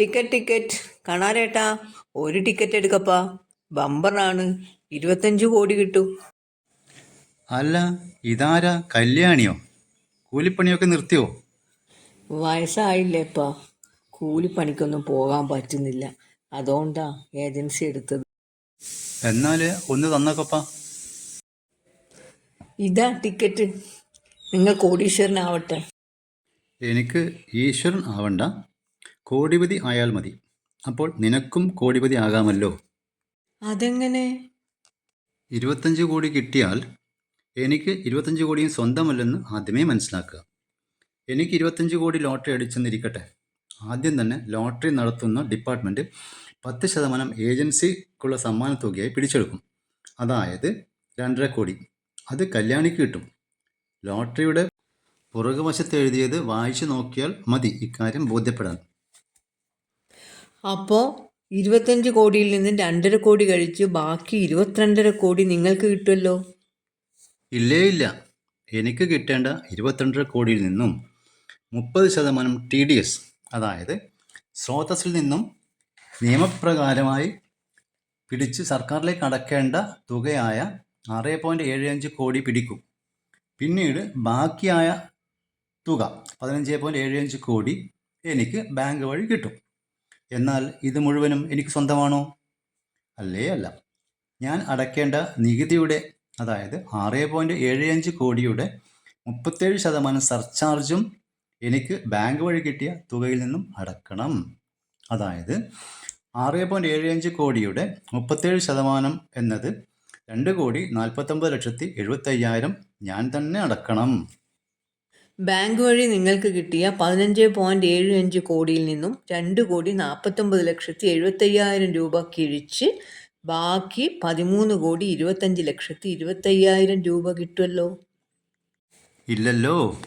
Ticket ticket കാണാരേട്ടാ ഒരു ticket എടുക്കപ്പാ. ബമ്പറാണ്. ഇരുപത്തഞ്ച് കോടി കിട്ടു. അല്ല ഇതാരാ? കല്യാണിയോ? കൂലിപ്പണിയൊക്കെ നിർത്തിയോ? വയസ്സായില്ലേപ്പാ. കൂലിപ്പണിക്കൊന്നും പോകാൻ പറ്റുന്നില്ല. അതുകൊണ്ടാ ഏജൻസി എടുത്തത്. എന്നാൽ ഒന്ന് തന്നക്കപ്പാ. ഇതാ ടിക്കറ്റ് നിങ്ങൾ കോടീശ്വരനാവട്ടെ എനിക്ക് ഈശ്വരൻ ആവണ്ട. കോടിപതി ആയാൽ മതി. അപ്പോൾ നിനക്കും കോടിപതി ആകാമല്ലോ. അതെങ്ങനെ? ഇരുപത്തഞ്ച് കോടി കിട്ടിയാൽ എനിക്ക് ഇരുപത്തഞ്ച് കോടിയും സ്വന്തമല്ലെന്ന് ആദ്യമേ മനസ്സിലാക്കുക. എനിക്ക് ഇരുപത്തഞ്ച് കോടി ലോട്ടറി അടിച്ചെന്നിരിക്കട്ടെ. ആദ്യം തന്നെ ലോട്ടറി നടത്തുന്ന ഡിപ്പാർട്ട്മെന്റ് പത്ത് ശതമാനം ഏജൻസിക്കുള്ള സമ്മാന തുകയായി പിടിച്ചെടുക്കും. അതായത് രണ്ടര കോടി. അത് കല്യാണിക്ക് കിട്ടും. ലോട്ടറിയുടെ പുറകുവശത്ത് എഴുതിയത് വായിച്ചു നോക്കിയാൽ മതി. ഇക്കാര്യം ബോധ്യപ്പെടാൻ. അപ്പോൾ ഇരുപത്തഞ്ച് കോടിയിൽ നിന്ന് രണ്ടര കോടി കഴിച്ച് ബാക്കി ഇരുപത്തിരണ്ടര കോടി നിങ്ങൾക്ക് കിട്ടുമല്ലോ ഇല്ലേ ഇല്ല. എനിക്ക് കിട്ടേണ്ട ഇരുപത്തിരണ്ടര കോടിയിൽ നിന്നും മുപ്പത് ശതമാനം ടി ഡി എസ് അതായത് സ്രോതസ്സിൽ നിന്നും നിയമപ്രകാരമായി പിടിച്ച് സർക്കാരിലേക്ക് അടക്കേണ്ട തുകയായ ആറ് പോയിന്റ് ഏഴ് അഞ്ച് കോടി പിടിക്കും. പിന്നീട് ബാക്കിയായ തുക പതിനഞ്ച് പോയിന്റ് ഏഴ് അഞ്ച് കോടി എനിക്ക് ബാങ്ക് വഴി കിട്ടും. എന്നാൽ ഇത് മുഴുവനും എനിക്ക് സ്വന്തമാണോ? അല്ലേ അല്ല. ഞാൻ അടയ്ക്കേണ്ട നികുതിയുടെ അതായത് ആറ് പോയിന്റ് ഏഴ് അഞ്ച് കോടിയുടെ മുപ്പത്തേഴ് ശതമാനം സർചാർജും എനിക്ക് ബാങ്ക് വഴി കിട്ടിയ തുകയിൽ നിന്നും അടക്കണം. അതായത് ആറ് പോയിന്റ് ഏഴ് അഞ്ച് കോടിയുടെ മുപ്പത്തേഴ് ശതമാനം എന്നത് രണ്ട് കോടി നാൽപ്പത്തൊമ്പത് ലക്ഷത്തി എഴുപത്തയ്യായിരം ഞാൻ തന്നെ അടക്കണം. ബാങ്ക് വഴി നിങ്ങൾക്ക് കിട്ടിയ പതിനഞ്ച് പോയിന്റ് ഏഴ് അഞ്ച് കോടിയിൽ നിന്നും രണ്ട് കോടി നാൽപ്പത്തൊമ്പത് ലക്ഷത്തി എഴുപത്തയ്യായിരം രൂപ കിഴിച്ച് ബാക്കി പതിമൂന്ന് കോടി ഇരുപത്തഞ്ച് ലക്ഷത്തി ഇരുപത്തയ്യായിരം രൂപ കിട്ടുമല്ലോ ഇല്ലല്ലോ.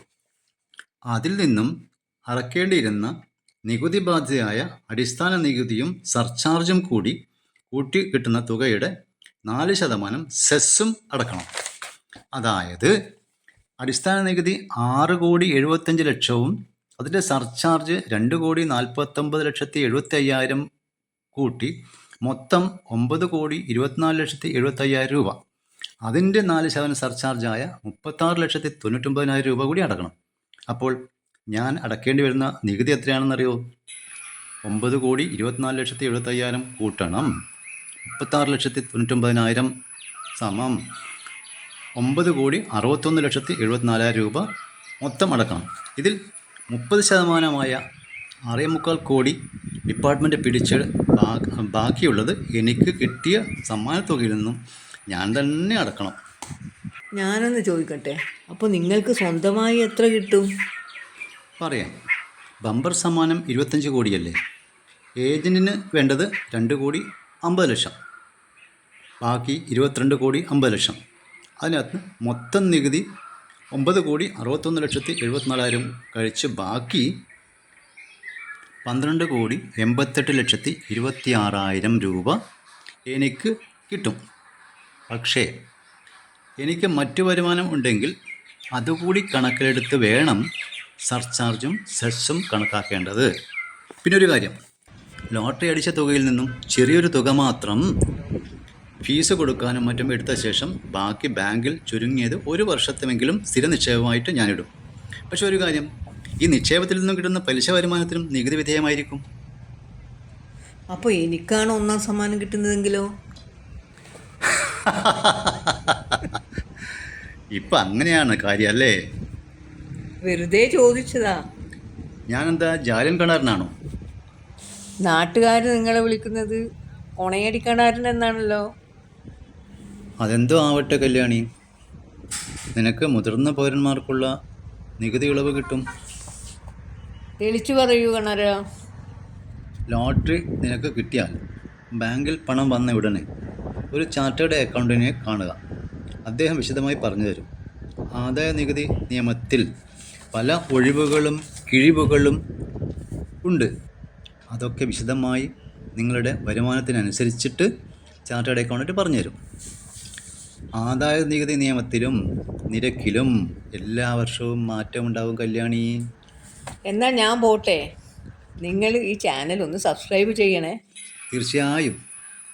അതിൽ നിന്നും അടക്കേണ്ടിയിരുന്ന നികുതി ബാധ്യതയായ അടിസ്ഥാന നികുതിയും സർചാർജും കൂടി കൂട്ടി കിട്ടുന്ന തുകയുടെ നാല് ശതമാനം സെസ്സും അടക്കണം. അതായത് അടിസ്ഥാന നികുതി ആറ് കോടി എഴുപത്തഞ്ച് ലക്ഷവും അതിന്റെ സർചാർജ് രണ്ട് കോടി നാൽപ്പത്തൊമ്പത് ലക്ഷത്തി എഴുപത്തി അയ്യായിരം കൂട്ടി മൊത്തം ഒമ്പത് കോടി ഇരുപത്തിനാല് ലക്ഷത്തി എഴുപത്തയ്യായിരം രൂപ. അതിന്റെ നാല് ശതമാനം സർചാർജായ മുപ്പത്താറ് ലക്ഷത്തി തൊണ്ണൂറ്റൊമ്പതിനായിരം രൂപ കൂടി അടക്കണം. അപ്പോൾ ഞാൻ അടക്കേണ്ടി വരുന്ന നികുതി എത്രയാണെന്നറിയോ? ഒമ്പത് കോടി ഇരുപത്തിനാല് ലക്ഷത്തി എഴുപത്തയ്യായിരം കൂട്ടണം. മുപ്പത്താറ് ലക്ഷത്തി തൊണ്ണൂറ്റൊമ്പതിനായിരം സമം. ഒമ്പത് കോടി അറുപത്തൊന്ന് ലക്ഷത്തി എഴുപത്തിനാലായിരം രൂപ മൊത്തം അടക്കണം. ഇതിൽ മുപ്പത് ശതമാനമായ ആറേ മുക്കാൽ കോടി ഡിപ്പാർട്ട്മെന്റ് പിടിച്ച് ബാക്കിയുള്ളത് എനിക്ക് കിട്ടിയ സമ്മാനത്തുകയിൽ നിന്നും ഞാൻ തന്നെ അടക്കണം. ഞാനൊന്ന് ചോദിക്കട്ടെ? അപ്പോൾ നിങ്ങൾക്ക് സ്വന്തമായി എത്ര കിട്ടും? പറയാം. ബമ്പർ സമ്മാനം ഇരുപത്തഞ്ച് കോടിയല്ലേ? ഏജന്റിന് വേണ്ടത് രണ്ട് കോടി അമ്പത് ലക്ഷം. ബാക്കി ഇരുപത്തിരണ്ട് കോടി അമ്പത് ലക്ഷം. അതിനകത്ത് മൊത്തം നികുതി ഒമ്പത് കോടി അറുപത്തൊന്ന് ലക്ഷത്തി എഴുപത്തിനാലായിരം കഴിച്ച് ബാക്കി പന്ത്രണ്ട് കോടി എൺപത്തെട്ട് ലക്ഷത്തി ഇരുപത്തി ആറായിരം രൂപ എനിക്ക് കിട്ടും. പക്ഷേ എനിക്ക് മറ്റു വരുമാനം ഉണ്ടെങ്കിൽ അതുകൂടി കണക്കിലെടുത്ത് വേണം സർചാർജും സെസ്സും കണക്കാക്കേണ്ടത്. പിന്നെ ഒരു കാര്യം ലോട്ടറി അടിച്ച തുകയിൽ നിന്നും ചെറിയൊരു തുക മാത്രം ഫീസ് കൊടുക്കാനും മറ്റും എടുത്ത ശേഷം ബാക്കി ബാങ്കിൽ ചുരുങ്ങിയത് ഒരു വർഷത്തെങ്കിലും സ്ഥിര നിക്ഷേപമായിട്ട് ഞാനിടും. പക്ഷെ ഒരു കാര്യം ഈ നിക്ഷേപത്തിൽ നിന്നും കിട്ടുന്ന പലിശ വരുമാനത്തിനും നികുതി വിധേയമായിരിക്കും. അപ്പോൾ എനിക്കാണ് ഒന്നാം സമ്മാനം കിട്ടുന്നതെങ്കിലോ? ഇപ്പം അങ്ങനെയാണ് കാര്യം അല്ലേ? വെറുതെ ചോദിച്ചതാ. ഞാനെന്താ ജാലിയൻ കിണറിനാണോ നാട്ടുകാർ നിങ്ങളെ വിളിക്കുന്നത് കൊണയടിക്കണാരൻ എന്നാണല്ലോ. അതെന്തോ ആവട്ടെ കല്യാണി. നിനക്ക് മുതിർന്ന പൗരന്മാർക്കുള്ള നികുതി ഇളവ് കിട്ടും. തെളിച്ചു പറയൂ കണര ലോട്ടറി നിനക്ക് കിട്ടിയാൽ ബാങ്കിൽ പണം വന്ന ഉടനെ ഒരു ചാർട്ടേഡ് അക്കൗണ്ടിനെ കാണുക. അദ്ദേഹം വിശദമായി പറഞ്ഞു തരും ആദായ നികുതി നിയമത്തിൽ പല ഒഴിവുകളും കിഴിവുകളും ഉണ്ട്. അതൊക്കെ വിശദമായി നിങ്ങളുടെ വരുമാനത്തിനനുസരിച്ചിട്ട് ചാർട്ടേഡ് അക്കൗണ്ടന്റ് പറഞ്ഞു തരും ആദായ നികുതി നിയമത്തിലും നിരക്കിലും എല്ലാ വർഷവും മാറ്റമുണ്ടാവും കല്യാണി. എന്നാൽ ഞാൻ പോട്ടെ. നിങ്ങൾ ഈ ചാനൽ ഒന്ന് സബ്സ്ക്രൈബ് ചെയ്യണേ. തീർച്ചയായും.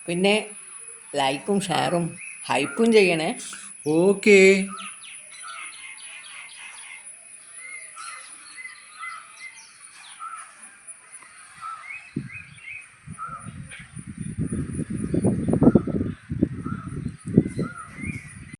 പിന്നെ ലൈക്കും ഷെയറും ഹൈപ്പും ചെയ്യണേ. ഓക്കേ